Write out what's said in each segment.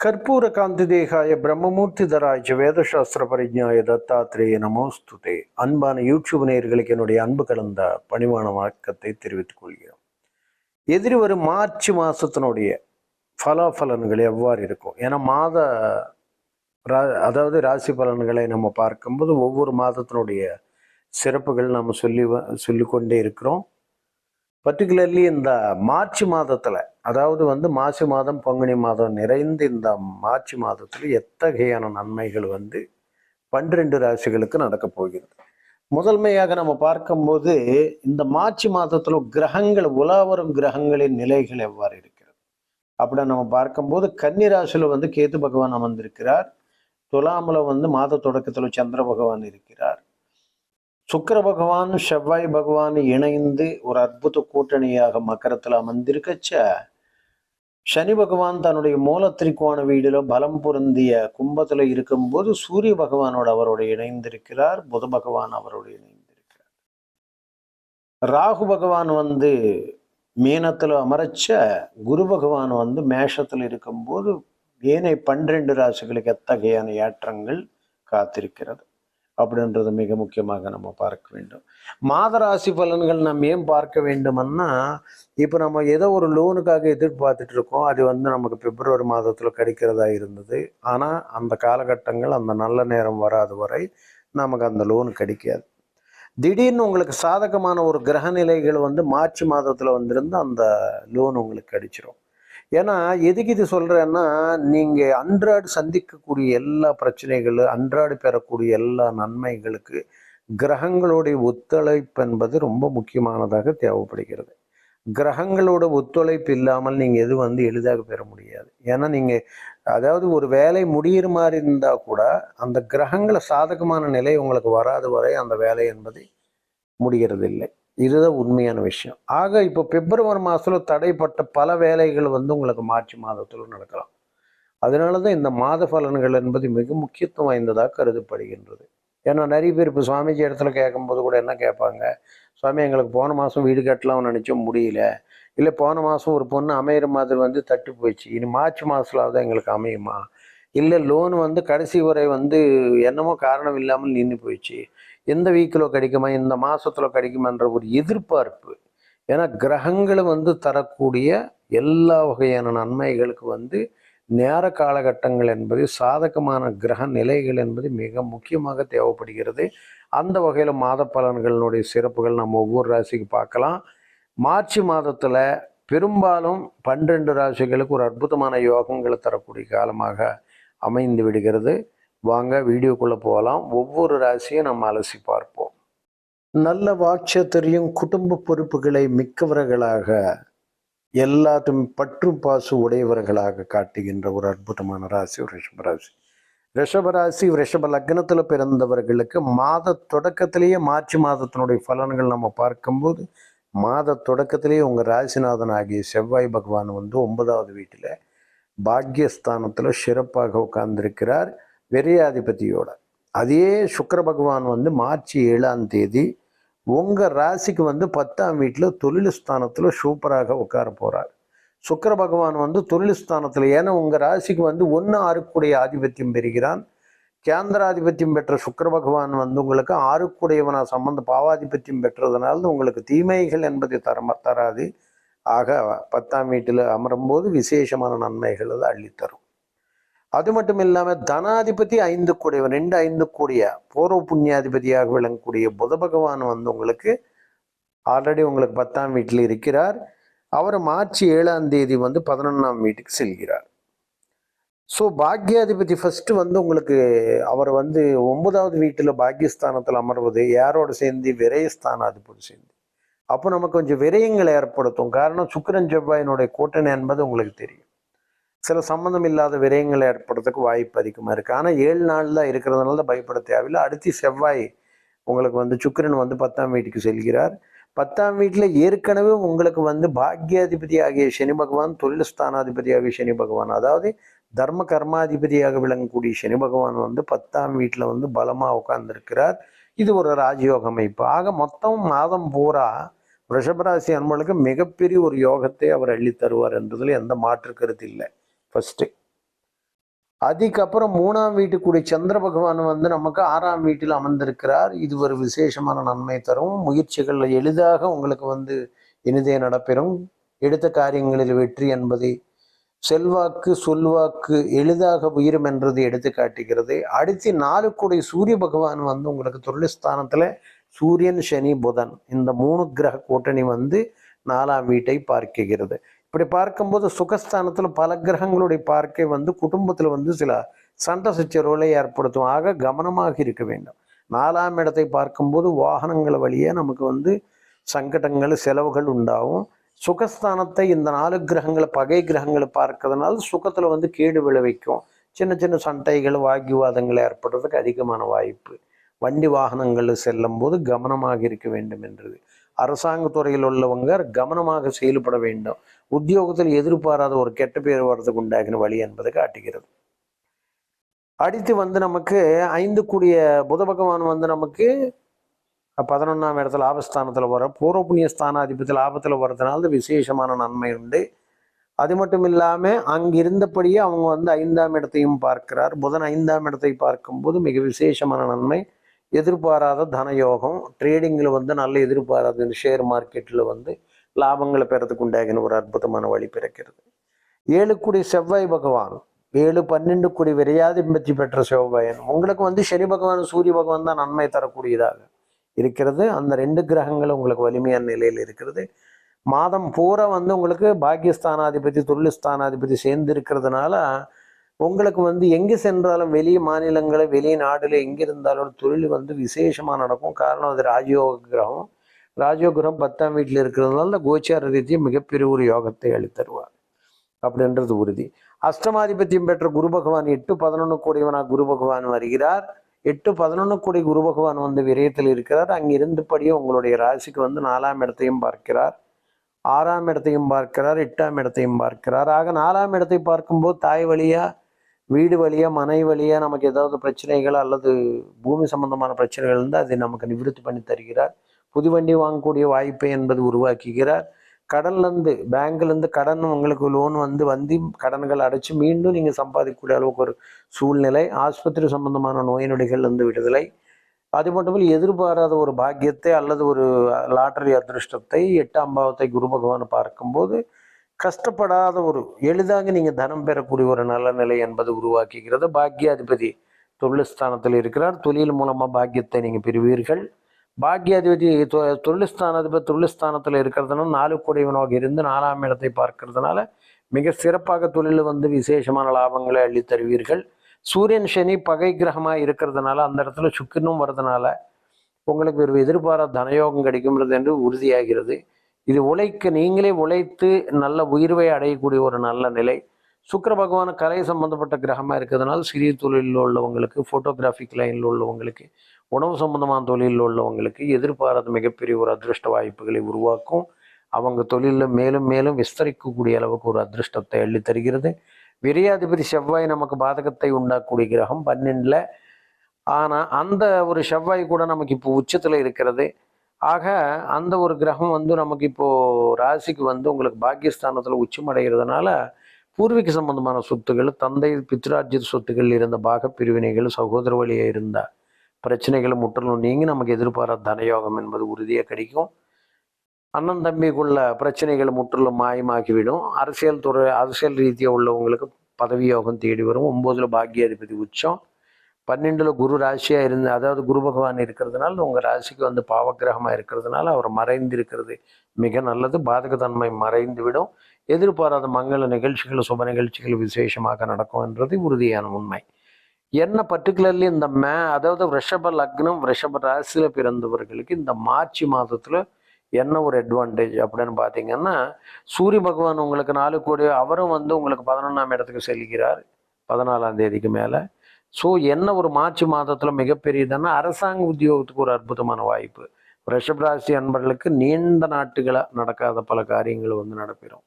ಕರ್ಪೂರ ಕಾಂತಿದೇಹಾಯ பிரம்மமூர்த்திதராஜ வேதசாஸ்திர பரிஜாய தத்தாத்திரேய நமோஸ்துதே அன்பான யூடியூப் நேயர்களுக்கு என்னுடைய அன்பு கலந்த பணிவான வணக்கத்தை தெரிவித்துக் கொள்கிறோம் எதிரி வரும் மார்ச் மாசத்தினுடைய பலாபலன்கள் எவ்வாறு இருக்கும் ஏன்னா மாத ரா- அதாவது ராசி பலன்களை நம்ம பார்க்கும்போது ஒவ்வொரு மாதத்தினுடைய சிறப்புகள் நம்ம சொல்லி வ- சொல்லிக்கொண்டே இருக்கிறோம் பர்டிகுலர்லி இந்த மார்ச் மாதத்தில் அதாவது வந்து மாசி மாதம் பங்குனி மாதம் நிறைந்து இந்த மார்ச் மாதத்தில் எத்தகையான நன்மைகள் வந்து பன்னிரெண்டு ராசிகளுக்கு நடக்கப் போகிறது? முதன்மையாக நம்ம பார்க்கும்போது இந்த மார்ச் மாதத்தில் கிரகங்கள் உலா வரும் கிரகங்களின் நிலைகள் எவ்வாறு இருக்கிறது? அப்படி நம்ம பார்க்கும்போது கன்னி ராசியில் வந்து கேத்து பகவான் அமர்ந்திருக்கிறார். துலாமில் வந்து மாத தொடக்கத்தில் சந்திர பகவான் இருக்கிறார். சுக்கிர பகவான் செவ்வாய் பகவான் இணைந்து ஒரு அற்புத கூட்டணியாக மக்கரத்தில் அமர்ந்திருக்கச்ச சனி பகவான் தன்னுடைய மூல திரிகோண வீடுல பலம் பொருந்திய கும்பத்துல இருக்கும்போது சூரிய பகவானோட அவரோடு இணைந்திருக்கிறார் புத பகவான் அவரோடு இணைந்திருக்கிறார். ராகு பகவான் வந்து மீனத்தில் அமரச்ச குரு பகவான் வந்து மேஷத்துல இருக்கும்போது ஏனைய பன்னிரண்டு ராசிகளுக்கு எத்தகையான ஏற்றங்கள் காத்திருக்கிறது? அப்படின்றது மிக முக்கியமாக நம்ம பார்க்க வேண்டும். மாத ராசி பலன்கள் நம்ம ஏன் பார்க்க வேண்டுமன்னா இப்போ நம்ம ஏதோ ஒரு லோனுக்காக எதிர்பார்த்துட்டு இருக்கோம். அது வந்து நமக்கு பிப்ரவரி மாதத்தில் கிடைக்கிறதா இருந்தது. ஆனால் அந்த காலகட்டங்கள் அந்த நல்ல நேரம் வராத வரை நமக்கு அந்த லோன் கிடைக்காது. திடீர்னு உங்களுக்கு சாதகமான ஒரு கிரக நிலைகள் வந்து மார்ச் மாதத்தில் வந்திருந்து அந்த லோன் உங்களுக்கு கிடைச்சிரும். ஏன்னா எதுக்கு இது சொல்றேன்னா நீங்க அன்றாடு சந்திக்கக்கூடிய எல்லா பிரச்சனைகள் அன்றாடு பெறக்கூடிய எல்லா நன்மைகளுக்கு கிரகங்களுடைய ஒத்துழைப்பு என்பது ரொம்ப முக்கியமானதாக தேவைப்படுகிறது. கிரகங்களோட ஒத்துழைப்பு இல்லாமல் நீங்க எது வந்து எளிதாக பெற முடியாது. ஏன்னா நீங்க அதாவது ஒரு வேலை முடியிற மாதிரி இருந்தா கூட அந்த கிரகங்களை சாதகமான நிலை உங்களுக்கு வராத வரை அந்த வேலை என்பது முடிகிறது இல்லை இதுதான் உண்மையான விஷயம். ஆக இப்போ பிப்ரவரி மாதத்தில் தடைப்பட்ட பல வேலைகள் வந்து உங்களுக்கு மார்ச் மாதத்தில் நடக்கலாம். அதனால தான் இந்த மாத பலன்கள் என்பது மிக முக்கியத்துவம் வாய்ந்ததாக கருதப்படுகின்றது. ஏன்னா நிறைய பேர் இப்போ சுவாமிஜி இடத்துல கேட்கும்போது கூட என்ன கேட்பாங்க? சுவாமி எங்களுக்கு போன மாதம் வீடு கட்டலாம்னு நினச்சோம் முடியல. இல்லை போன மாதம் ஒரு பொண்ணு அமையிற மாதிரி வந்து தட்டு போயிடுச்சு. இனி மார்ச் மாதத்துலாவது எங்களுக்கு அமையுமா? இல்லை லோன் வந்து கடைசி வரை வந்து என்னமோ காரணம் இல்லாமல் நின்று போயிடுச்சு. எந்த வீக்கில் கிடைக்குமா இந்த மாதத்தில் கிடைக்குமான்ற ஒரு எதிர்பார்ப்பு. ஏன்னா கிரகங்களை வந்து தரக்கூடிய எல்லா வகையான நன்மைகளுக்கு வந்து நேர காலகட்டங்கள் என்பது சாதகமான கிரக நிலைகள் என்பது மிக முக்கியமாக தேவைப்படுகிறது. அந்த வகையில் மாத பலன்களினுடைய சிறப்புகள் நம்ம ஒவ்வொரு ராசிக்கு பார்க்கலாம். மார்ச் மாதத்தில் பெரும்பாலும் பன்னிரண்டு ராசிகளுக்கு ஒரு அற்புதமான யோகங்களை தரக்கூடிய காலமாக அமைந்து விடுகிறது. வாங்க வீடியோக்குள்ளே போகலாம். ஒவ்வொரு ராசியும் நம்ம அலசி பார்ப்போம். நல்ல வாட்சத்தரையும் குடும்ப பொறுப்புகளை மிக்கவர்களாக எல்லாத்தையும் பற்று பாசு உடையவர்களாக காட்டுகின்ற ஒரு அற்புதமான ராசி ரிஷபராசி ரிஷபராசி ரிஷப லக்னத்தில் பிறந்தவர்களுக்கு மாத தொடக்கத்திலேயே மார்ச் மாதத்தினுடைய பலன்கள் நம்ம பார்க்கும்போது மாத தொடக்கத்திலேயே உங்கள் ராசிநாதன் ஆகிய செவ்வாய் பகவான் வந்து ஒன்பதாவது வீட்டில் பாக்யஸ்தானத்தில் சிறப்பாக உட்கார்ந்திருக்கிறார். விரையாதிபதியோட அதே சுக்கர பகவான் வந்து மார்ச் ஏழாம் தேதி உங்கள் ராசிக்கு வந்து பத்தாம் வீட்டில் தொழில் ஸ்தானத்தில் சூப்பராக உட்கார போகிறார் சுக்கர பகவான் வந்து தொழில் ஸ்தானத்தில் ஏன்னா உங்கள் ராசிக்கு வந்து ஒன்று ஆறுக்குடைய ஆதிபத்தியம் பெறுகிறான். கேந்திராதிபத்தியம் பெற்ற சுக்கர பகவான் வந்து உங்களுக்கு ஆறுக்குடையவனா சம்பந்த பாவாதிபத்தியம் பெற்றதுனால உங்களுக்கு தீமைகள் என்பதை தர தராது. ஆக பத்தாம் வீட்டில் அமரும்போது விசேஷமான நன்மைகள் அது அள்ளித்தரும். அது மட்டும் இல்லாமல் தனாதிபதி ஐந்து கூடிய ரெண்டு ஐந்து கூடிய பூர்வ புண்ணியாதிபதியாக விளங்கக்கூடிய புத பகவான் வந்து உங்களுக்கு ஆல்ரெடி உங்களுக்கு பத்தாம் வீட்டில் இருக்கிறார். அவர் மார்ச் ஏழாம் தேதி வந்து பதினொன்றாம் வீட்டுக்கு செல்கிறார். ஸோ பாக்யாதிபதி ஃபர்ஸ்ட் வந்து உங்களுக்கு அவர் வந்து ஒன்பதாவது வீட்டில் பாக்கியஸ்தானத்தில் அமர்வது யாரோட சேர்ந்து விரயஸ்தானாதிபதி சேர்ந்து. அப்போ நமக்கு கொஞ்சம் விரயங்களை ஏற்படுத்தும். காரணம் சுக்கரன் செவ்வாயினுடைய கூட்டணி என்பது உங்களுக்கு தெரியும். சில சம்மந்தம் இல்லாத விரயங்கள் ஏற்படுறதுக்கு வாய்ப்பு அதிகமாக இருக்குது ஆனால் ஏழு நாளில் இருக்கிறதுனால தான் பயப்பட தேவையில்லை. அடுத்து செவ்வாய் உங்களுக்கு வந்து சுக்கிரன் வந்து பத்தாம் வீட்டுக்கு செல்கிறார். பத்தாம் வீட்டில் ஏற்கனவே உங்களுக்கு வந்து பாக்யாதிபதி ஆகிய சனி பகவான் தொழில் ஸ்தானாதிபதி ஆகிய சனி பகவான் அதாவது தர்ம கர்மாதிபதியாக விளங்கக்கூடிய சனி பகவான் வந்து பத்தாம் வீட்டில் வந்து பலமாக உட்கார்ந்துருக்கிறார். இது ஒரு ராஜயோக அமைப்பு. ஆக மொத்தம் மாதம் பூரா ரிஷபராசி அன்பர்களுக்கு மிகப்பெரிய ஒரு யோகத்தை அவர் அள்ளி தருவார் என்பதில் எந்த மாற்று கருத்து இல்லை. ஃபஸ்ட்டு அதுக்கப்புறம் மூணாம் வீட்டுக்குடி சந்திர பகவான் வந்து நமக்கு ஆறாம் வீட்டில் அமர்ந்திருக்கிறார். இது ஒரு விசேஷமான நன்மை தரும். முயற்சிகள் எளிதாக உங்களுக்கு வந்து இனிதே நடப்பெறும். எடுத்த காரியங்களில் வெற்றி என்பதை செல்வாக்கு சொல்வாக்கு எளிதாக உயிரும் என்றது எடுத்து காட்டுகிறது. அடுத்து நாலு சூரிய பகவான் வந்து உங்களுக்கு தொழில்ஸ்தானத்தில் சூரியன் சனி புதன் இந்த மூணு கிரக கூட்டணி வந்து நாலாம் வீட்டை பார்க்குகிறது இப்படி பார்க்கும்போது சுகஸ்தானத்தில் பல கிரகங்களுடைய பார்க்கை வந்து குடும்பத்தில் வந்து சில சண்டை சச்சரவுகளை ஏற்படுத்தும். ஆக கவனமாக இருக்க வேண்டும். நாலாம் இடத்தை பார்க்கும்போது வாகனங்கள் வழியே நமக்கு வந்து சங்கடங்கள் செலவுகள் உண்டாகும். சுகஸ்தானத்தை இந்த நாலு கிரகங்களை பகை கிரகங்களை பார்க்கறதுனால சுகத்தில் வந்து கேடு விளைவிக்கும். சின்ன சின்ன சண்டைகள் வாக்குவாதங்கள் ஏற்படுறதுக்கு அதிகமான வாய்ப்பு. வண்டி வாகனங்கள் செல்லும் போது கவனமாக இருக்க வேண்டும் என்றது. அரசாங்க துறையில் உள்ளவங்க கவனமாக செயல்பட வேண்டும். உத்தியோகத்தில் எதிர்பாராத ஒரு கெட்ட பேர் வர்றதுக்கு உண்டாகின வழி என்பதை காட்டுகிறது. அடுத்து வந்து நமக்கு ஐந்து கூடிய புத பகவான் வந்து நமக்கு பதினொன்றாம் இடத்துல ஆபஸ்தானத்தில் வர பூர்வ புண்ணிய ஸ்தானாதிபதி லாபத்தில் வர்றதுனால விசேஷமான நன்மை உண்டு. அது மட்டும் இல்லாமல் அங்கிருந்தபடியே அவங்க வந்து ஐந்தாம் இடத்தையும் பார்க்கிறார். புதன் ஐந்தாம் இடத்தை பார்க்கும்போது மிக விசேஷமான நன்மை. எதிர்பாராத தனயோகம் ட்ரேடிங்கில் வந்து நல்ல எதிர்பாராத இந்த ஷேர் மார்க்கெட்டில் வந்து லாபங்களை பெறதுக்கு உண்டாகின ஒரு அற்புதமான வழி பிறக்கிறது. ஏழு கோடி செவ்வாய் பகவான் ஏழு பன்னெண்டு கோடி விரையாதிபத்தி பெற்ற செவ்வாயன். உங்களுக்கு வந்து சனி பகவான் சூரிய பகவான் தான் நன்மை தரக்கூடியதாக இருக்கிறது. அந்த ரெண்டு கிரகங்களும் உங்களுக்கு வலிமையான நிலையில் இருக்கிறது. மாதம் பூரா வந்து உங்களுக்கு பாகியஸ்தானாதிபதி தொழில் சேர்ந்து இருக்கிறதுனால உங்களுக்கு வந்து எங்கே சென்றாலும் வெளி மாநிலங்களில் வெளி நாடுல எங்கே இருந்தாலும் தொழில் வந்து விசேஷமாக நடக்கும். காரணம் அது ராஜயோக கிரகம். ராஜயோக கிரகம் பத்தாம் வீட்டில் இருக்கிறதுனால கோச்சார ரீதியாக மிகப்பெரிய ஒரு யோகத்தை அளித்தருவார் அப்படின்றது உறுதி. அஷ்டமாதிபத்தியம் பெற்ற குரு பகவான் எட்டு பதினொன்று கோடிவனாக குரு பகவான் வருகிறார். எட்டு பதினொன்று கோடி குரு பகவான் வந்து விரயத்தில் இருக்கிறார். அங்கிருந்தபடியே உங்களுடைய ராசிக்கு வந்து நாலாம் இடத்தையும் பார்க்கிறார். ஆறாம் இடத்தையும் பார்க்கிறார். எட்டாம் இடத்தையும் பார்க்கிறார். ஆக நாலாம் இடத்தை பார்க்கும்போது தாய் வழியாக வீடு வழியா மனை வழியா நமக்கு ஏதாவது பிரச்சனைகள் அல்லது பூமி சம்பந்தமான பிரச்சனைகள் இருந்தால் அதை நமக்கு நிவிருத்தி பண்ணி தருகிறார். புது வண்டி வாங்கக்கூடிய வாய்ப்பை என்பது உருவாக்குகிறார். கடன்லேருந்து பேங்க்லேருந்து கடன் உங்களுக்கு லோன் வந்து வந்து கடன்கள் அடைச்சு மீண்டும் நீங்கள் சம்பாதிக்கக்கூடிய அளவுக்கு ஒரு சூழ்நிலை. ஆஸ்பத்திரி சம்பந்தமான நோய் நொடிகள்லேருந்து விடுதலை. அது மட்டுமில்லை எதிர்பாராத ஒரு பாக்கியத்தை அல்லது ஒரு லாட்டரி அதிருஷ்டத்தை எட்டாம் பாவத்தை குரு பகவான் பார்க்கும்போது கஷ்டப்படாத ஒரு எளிதாக நீங்கள் தனம் பெறக்கூடிய ஒரு நல்ல நிலை என்பது உருவாக்குகிறது. பாக்கியாதிபதி தொழில்ஸ்தானத்தில் இருக்கிறார். தொழில் மூலமாக பாக்கியத்தை நீங்கள் பெறுவீர்கள். பாக்கியாதிபதி தொ- தொழில் ஸ்தானாதிபதி இருக்கிறதுனால நாலு கூடையவனாக இருந்து நாலாம் இடத்தை பார்க்கறதுனால மிக சிறப்பாக தொழில் வந்து விசேஷமான லாபங்களை அள்ளி தருவீர்கள். சூரியன் சனி பகை கிரகமாக இருக்கிறதுனால அந்த இடத்துல சுக்கிரனும் வர்றதுனால உங்களுக்கு ஒரு எதிர்பாராத தனயோகம் கிடைக்கும்ன்றது என்று உறுதியாகிறது. இது உழைக்க நீங்களே உழைத்து நல்ல உயர்வை அடையக்கூடிய ஒரு நல்ல நிலை. சுக்கிர பகவான் கலை சம்பந்தப்பட்ட கிரகமாக இருக்கிறதுனால சிறிய தொழிலில் உள்ளவங்களுக்கு ஃபோட்டோகிராஃபிக் லைனில் உள்ளவங்களுக்கு உணவு சம்பந்தமான தொழிலில் உள்ளவங்களுக்கு எதிர்பாராத மிகப்பெரிய ஒரு அதிர்ஷ்ட வாய்ப்புகளை உருவாக்கும். அவங்க தொழிலில் மேலும் மேலும் விஸ்தரிக்கக்கூடிய அளவுக்கு ஒரு அதிர்ஷ்டத்தை அள்ளி தருகிறது விரையாதிபதி செவ்வாய் நமக்கு பாதகத்தை உண்டாக்கக்கூடிய கிரகம் பன்னெண்டில். ஆனால் அந்த ஒரு செவ்வாய் கூட நமக்கு இப்போ உச்சத்தில் இருக்கிறது. ஆக அந்த ஒரு கிரகம் வந்து நமக்கு இப்போது ராசிக்கு வந்து உங்களுக்கு பாக்கியஸ்தானத்தில் உச்சமடைகிறதுனால பூர்வீக சம்பந்தமான சொத்துக்கள் தந்தை பித்ராஜித் சொத்துக்கள் இருந்த பாக பிரிவினைகள் சகோதர வழியாக இருந்த பிரச்சனைகளை முற்றிலும் நீங்கி நமக்கு எதிர்பாராத தனயோகம் என்பது உறுதியாக கிடைக்கும். அண்ணன் தம்பிக்குள்ள பிரச்சனைகள் முற்றிலும் மாயமாக்கிவிடும் அரசியல் துறை அரசியல் ரீதியாக உள்ளவங்களுக்கு பதவி யோகம் தேடி வரும். ஒம்போதில் பாக்கியாதிபதி உச்சம். பன்னெண்டில் குரு ராசியாக இருந்து அதாவது குரு பகவான் இருக்கிறதுனால உங்கள் ராசிக்கு வந்து பாவக்கிரகமாக இருக்கிறதுனால அவர் மறைந்து இருக்கிறது மிக நல்லது. பாதகத்தன்மை மறைந்து விடும் எதிர்பாராத மங்கள நிகழ்ச்சிகள் சுப நிகழ்ச்சிகள் விசேஷமாக நடக்கும் என்றது உறுதியான உண்மை. என்ன பர்டிகுலர்லி இந்த மே அதாவது ரிஷப லக்னம் ரிஷப ராசியில் பிறந்தவர்களுக்கு இந்த மார்ச் மாதத்தில் என்ன ஒரு அட்வான்டேஜ் அப்படின்னு பார்த்தீங்கன்னா சூரிய பகவான் உங்களுக்கு நாலு கோடி அவரும் வந்து உங்களுக்கு பதினொன்றாம் இடத்துக்கு செல்கிறார். பதினாலாம் தேதிக்கு மேலே. ஸோ என்ன ஒரு மார்ச் மாதத்தில் மிகப்பெரியதுன்னா அரசாங்க உத்தியோகத்துக்கு ஒரு அற்புதமான வாய்ப்பு. ரிஷபராசி அன்பர்களுக்கு நீண்ட நாட்டுகளாக நடக்காத பல காரியங்கள் வந்து நடப்பிடும்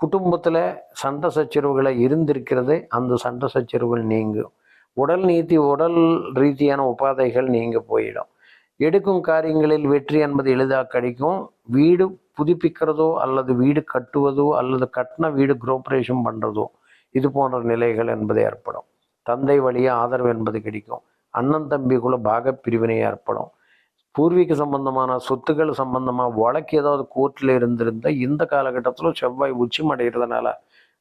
குடும்பத்தில் சண்டை சச்சரவுகளை இருந்திருக்கிறது அந்த சண்டை சச்சரவுகள் நீங்கும். உடல் நீதி உடல் ரீதியான உபாதைகள் நீங்க போயிடும். எடுக்கும் காரியங்களில் வெற்றி என்பது எளிதாக கிடைக்கும். வீடு புதுப்பிக்கிறதோ அல்லது வீடு கட்டுவதோ அல்லது கட்டின வீடு குரோபரேஷன் பண்ணுறதோ இது போன்ற நிலைகள் என்பது ஏற்படும். தந்தை வழியே ஆதரவு என்பது கிடைக்கும். அண்ணன் தம்பிக்குள்ள பாக பிரிவினை ஏற்படும். பூர்வீக சம்பந்தமான சொத்துக்கள் சம்பந்தமாக வழக்கு ஏதாவது கோர்ட்டில் இருந்திருந்தால் இந்த காலகட்டத்தில் செவ்வாய் உச்சம் அடைகிறதுனால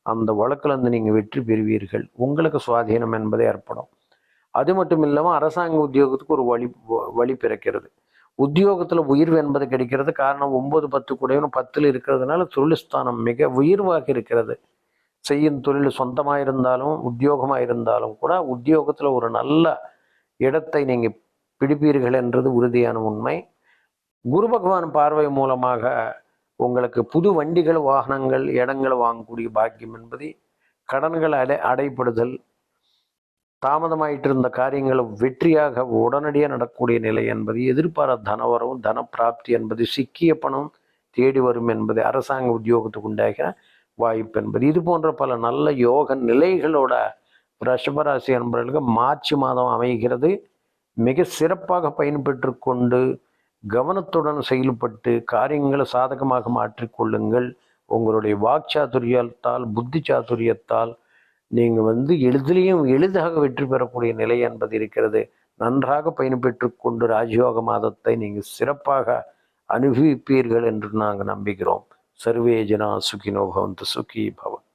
அந்த வழக்குல நீங்கள் வெற்றி பெறுவீர்கள். உங்களுக்கு சுவாதீனம் என்பது ஏற்படும். அது மட்டும் இல்லாமல் அரசாங்க உத்தியோகத்துக்கு ஒரு வழி வழி பிறக்கிறது. உத்தியோகத்தில் உயிர்வு என்பது கிடைக்கிறது. காரணம் ஒம்பது பத்து கூடயும் பத்தில் இருக்கிறதுனால தொழில்ஸ்தானம் மிக உயர்வாக இருக்கிறது. செய்யும் தொழில் சொந்தமாக இருந்தாலும் உத்தியோகமாக இருந்தாலும் கூட உத்தியோகத்தில் ஒரு நல்ல இடத்தை நீங்கள் பிடிப்பீர்கள் என்றது உறுதியான உண்மை. குரு பகவான் பார்வை மூலமாக உங்களுக்கு புது வண்டிகள் வாகனங்கள் இடங்கள் வாங்கக்கூடிய பாக்கியம் என்பது கடன்கள் அடை அடைப்படுதல் தாமதமாயிட்டு இருந்த காரியங்கள் வெற்றியாக உடனடியாக நடக்கக்கூடிய நிலை என்பது எதிர்பாராத தனவரவு தனப்பிராப்தி என்பது சிக்கிய பணம் தேடி வரும் என்பது அரசாங்க உத்தியோகத்துக்கு உண்டாகிற வாய்ப்பு என்பது இது போன்ற பல நல்ல யோக நிலைகளோட ரிஷபராசி என்பவர்களுக்கு மார்ச் மாதம் அமைகிறது. மிக சிறப்பாக பயன்பெற்று கொண்டு கவனத்துடன் செயல்பட்டு காரியங்களை சாதகமாக மாற்றிக்கொள்ளுங்கள் உங்களுடைய வாக்சாதுரியத்தால் புத்தி சாதுரியத்தால் நீங்கள் வந்து எளிதிலையும் எளிதாக வெற்றி பெறக்கூடிய நிலை என்பது இருக்கிறது. நன்றாக பயன்பெற்று கொண்டு ராஜயோக மாதத்தை நீங்கள் சிறப்பாக அனுபவிப்பீர்கள் என்று நாங்கள் நம்புகிறோம். సర్వే జనా సుఖినో భవంతు సుఖీ భవంతు